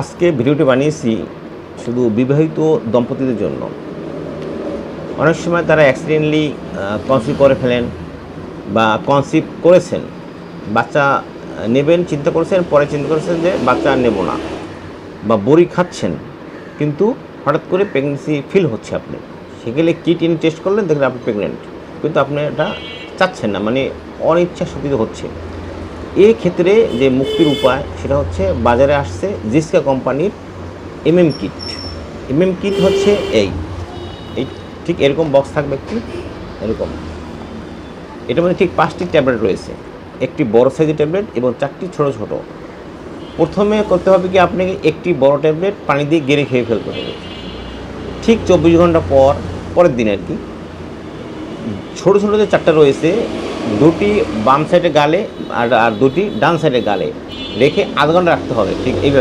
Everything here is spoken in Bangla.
আজকে ভিডিওটি বানিয়েছি শুধু বিবাহিত দম্পতিদের জন্য। অনেক সময় তারা অ্যাক্সিডেন্টলি কনসিভ করে ফেলেন বা কনসিভ করেছেন। বাচ্চা নেবেন, চিন্তা করেছেন, পরে চিন্তা করেছেন যে বাচ্চা নেব না বা বড়ি খাচ্ছেন। কিন্তু হঠাৎ করে প্রেগনেন্সি ফিল হচ্ছে আপনি। সেগুলো কিট ইন টেস্ট করলেন? দেখলেন আপনি প্রেগনেন্ট কিন্তু আপনি এটা চাচ্ছেন না। মানে অনিচ্ছা সতীত হচ্ছে। এই ক্ষেত্রে যে মুক্তির উপায়, সেটা হচ্ছে বাজারে আসছে জিসকা কোম্পানির এমএম কিট। এমএম কিট হচ্ছে এই। এই ঠিক এরকম বক্স থাকবে একটি এরকম। এটার মধ্যে ঠিক পাঁচটি ট্যাবলেট রয়েছে। একটি বড় সাইজের ট্যাবলেট এবং চারটি ছোট ছোট। প্রথমে করতে হবে কি? আপনাকে একটি বড় ট্যাবলেট পানি দিয়ে গেড়ে খেয়ে ফেলতে হবে। ঠিক চব্বিশ ঘণ্টা পর, পরের দিন আর কি। ছোটো ছোটো যে চারটা রয়েছে দুটি বাম সাইডে গালে আর আর দুটি ডান সাইডে গালে রেখে আধ ঘণ্টা রাখতে হবে, ঠিক এইভাবে।